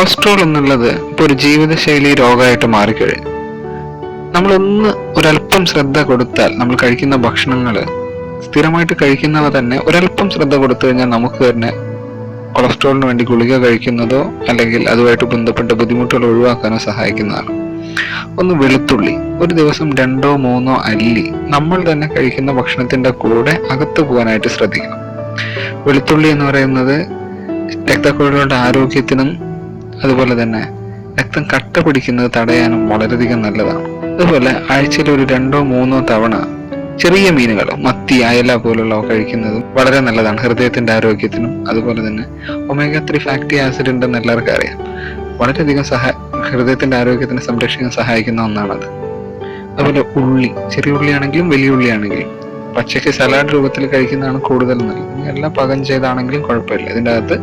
Cholesterol എന്നുള്ളത് ഇപ്പോൾ ഒരു ജീവിതശൈലി രോഗമായിട്ട് മാറിക്കഴിഞ്ഞു. നമ്മളൊന്ന് ഒരല്പം ശ്രദ്ധ കൊടുത്താൽ നമ്മൾ കഴിക്കുന്ന ഭക്ഷണങ്ങൾ സ്ഥിരമായിട്ട് കഴിക്കുന്നവ തന്നെ ഒരല്പം ശ്രദ്ധ കൊടുത്തു കഴിഞ്ഞാൽ നമുക്ക് തന്നെ കൊളസ്ട്രോളിന് വേണ്ടി ഗുളിക കഴിക്കുന്നതോ അല്ലെങ്കിൽ അതുമായിട്ട് ബന്ധപ്പെട്ട ബുദ്ധിമുട്ടുകൾ ഒഴിവാക്കാനോ സഹായിക്കുന്നതാണ്. ഒന്ന് വെളുത്തുള്ളി ഒരു ദിവസം രണ്ടോ മൂന്നോ അല്ലി നമ്മൾ തന്നെ കഴിക്കുന്ന ഭക്ഷണത്തിന്റെ കൂടെ അകത്തു പോകാനായിട്ട് ശ്രദ്ധിക്കണം. വെളുത്തുള്ളി എന്ന് പറയുന്നത് രക്തക്കുഴലുകളുടെ ആരോഗ്യത്തിനും അതുപോലെ തന്നെ രക്തം കട്ട പിടിക്കുന്നത് തടയാനും വളരെയധികം നല്ലതാണ് അതുപോലെ ആഴ്ചയിൽ ഒരു രണ്ടോ മൂന്നോ തവണ ചെറിയ മീനുകൾ മത്തി അയല പോലുള്ളവ കഴിക്കുന്നതും വളരെ നല്ലതാണ് ഹൃദയത്തിന്റെ ആരോഗ്യത്തിനും. അതുപോലെ തന്നെ ഒമേഗ ത്രീ ഫാക്ടി ആസിഡ് ഉണ്ടെന്ന് എല്ലാവർക്കും അറിയാം. വളരെയധികം സഹായ ഹൃദയത്തിന്റെ ആരോഗ്യത്തിനെ സംരക്ഷിക്കാൻ സഹായിക്കുന്ന ഒന്നാണത്. അതുപോലെ ഉള്ളി ചെറിയ ഉള്ളിയാണെങ്കിലും വലിയ ഉള്ളിയാണെങ്കിലും പച്ചയ്ക്ക് സലാഡ് രൂപത്തിൽ കഴിക്കുന്നതാണ് കൂടുതൽ നല്ലത്. എല്ലാം പകം ചെയ്താണെങ്കിലും കുഴപ്പമില്ല. ഇതിന്റെ അകത്ത്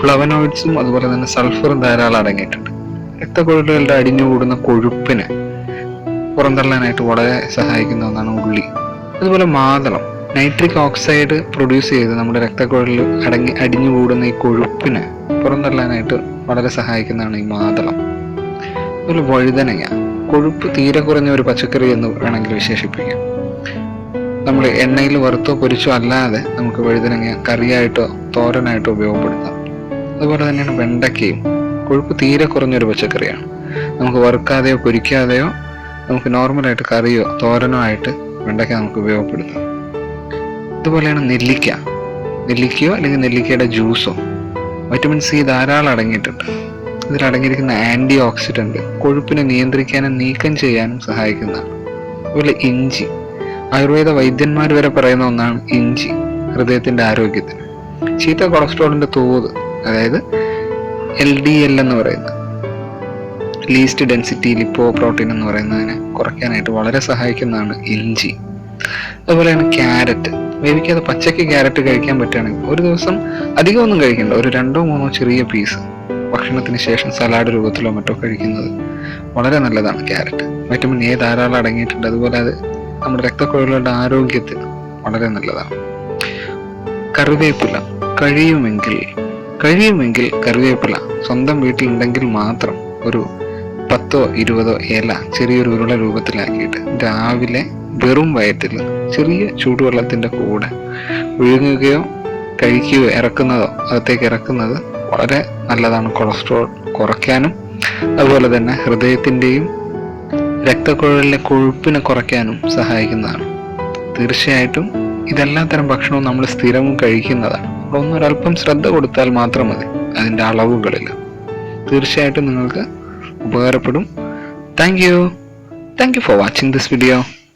ഫ്ലവനോയിഡ്സും അതുപോലെ തന്നെ സൾഫറും ധാരാളം അടങ്ങിയിട്ടുണ്ട്. രക്തക്കൊഴലുകളുടെ അടിഞ്ഞുകൂടുന്ന കൊഴുപ്പിനെ പുറന്തള്ളാനായിട്ട് വളരെ സഹായിക്കുന്ന ഒന്നാണ് ഉള്ളി. അതുപോലെ മാതളം. നൈട്രിക് ഓക്സൈഡ് പ്രൊഡ്യൂസ് ചെയ്ത് നമ്മുടെ രക്തക്കുഴലിൽ അടങ്ങി അടിഞ്ഞു കൂടുന്ന ഈ കൊഴുപ്പിനെ പുറന്തള്ളാനായിട്ട് വളരെ സഹായിക്കുന്നതാണ് ഈ മാതളം. അതുപോലെ വഴുതനങ്ങ. കൊഴുപ്പ് തീരെ കുറഞ്ഞ ഒരു പച്ചക്കറി എന്ന് വേണമെങ്കിൽ വിശേഷിപ്പിക്കാം. നമ്മൾ എണ്ണയിൽ വറുത്തോ പൊരിച്ചോ അല്ലാതെ നമുക്ക് വഴുതനങ്ങ കറിയായിട്ടോ തോരനായിട്ടോ ഉപയോഗപ്പെടുത്താം. അതുപോലെ തന്നെയാണ് വെണ്ടയ്ക്കയും കൊഴുപ്പ് തീരെ കുറഞ്ഞൊരു പച്ചക്കറിയാണ്. നമുക്ക് വറുക്കാതെയോ പൊരിക്കാതെയോ നമുക്ക് നോർമലായിട്ട് കറിയോ തോരനോ ആയിട്ട് വെണ്ടയ്ക്ക നമുക്ക് ഉപയോഗപ്പെടുത്താം. അതുപോലെയാണ് നെല്ലിക്ക. നെല്ലിക്കയോ അല്ലെങ്കിൽ നെല്ലിക്കയുടെ ജ്യൂസോ. വൈറ്റമിൻ സി ധാരാളം അടങ്ങിയിട്ടുണ്ട്. ഇതിൽ അടങ്ങിയിരിക്കുന്ന ആന്റി ഓക്സിഡന്റ് കൊഴുപ്പിനെ നിയന്ത്രിക്കാനും നീക്കം ചെയ്യാനും സഹായിക്കുന്നതാണ്. അതുപോലെ ഇഞ്ചി. ആയുർവേദ വൈദ്യന്മാർ വരെ പറയുന്ന ഒന്നാണ് ഇഞ്ചി ഹൃദയത്തിന്റെ ആരോഗ്യത്തിന്. ചീത്ത കൊളസ്ട്രോളിന്റെ തോത് അതായത് എൽ ഡി എൽ എന്ന് പറയുന്നത്. ലീസ്റ്റ് ഡെൻസിറ്റി ലിപ്പോ പ്രോട്ടീൻ എന്ന് പറയുന്നതിനെ കുറയ്ക്കാനായിട്ട് വളരെ സഹായിക്കുന്നതാണ് ഇഞ്ചി. അതുപോലെയാണ് ക്യാരറ്റ്. വേവിക്കാതെ പച്ചയ്ക്ക് ക്യാരറ്റ് കഴിക്കാൻ പറ്റുകയാണെങ്കിൽ ഒരു ദിവസം അധികമൊന്നും കഴിക്കണ്ട. ഒരു രണ്ടോ മൂന്നോ ചെറിയ പീസ് ഭക്ഷണത്തിന് ശേഷം സലാഡ് രൂപത്തിലോ മറ്റോ കഴിക്കുന്നത് വളരെ നല്ലതാണ് ക്യാരറ്റ്. വൈറ്റമിൻ എ ധാരാളം അടങ്ങിയിട്ടുണ്ട്. അതുപോലെ അത് നമ്മുടെ രക്തക്കുഴലുകളുടെ ആരോഗ്യത്തിന് വളരെ നല്ലതാണ്. കറിവേപ്പില കഴിയുമെങ്കിൽ കഴിയുമെങ്കിൽ കറിവേപ്പില സ്വന്തം വീട്ടിലുണ്ടെങ്കിൽ മാത്രം ഒരു പത്തോ ഇരുപതോ ഇല ചെറിയൊരു ഉരുള രൂപത്തിലാക്കിയിട്ട് രാവിലെ വെറും വയറ്റിൽ ചെറിയ ചൂടുവെള്ളത്തിന്റെ കൂടെ വിഴുങ്ങുകയോ കഴിക്കുകയോ ഇറക്കുന്നതോ അകത്തേക്ക് ഇറക്കുന്നത് വളരെ നല്ലതാണ്. കൊളസ്ട്രോൾ കുറയ്ക്കാനും അതുപോലെ തന്നെ ഹൃദയത്തിന്റെയും രക്തക്കുഴലിലെ കൊഴുപ്പിനെ കുറയ്ക്കാനും സഹായിക്കുന്നതാണ്. തീർച്ചയായിട്ടും ഇതെല്ലാ തരം ഭക്ഷണവും നമ്മൾ സ്ഥിരവും കഴിക്കുന്നതാണ്. ഒന്നൊരല്പം ശ്രദ്ധ കൊടുത്താൽ മാത്രം മതി അതിന്റെ അളവുകളിൽ. തീർച്ചയായിട്ടും നിങ്ങൾക്ക് ഉപകാരപ്പെടും. Thank you. Thank you for watching this video.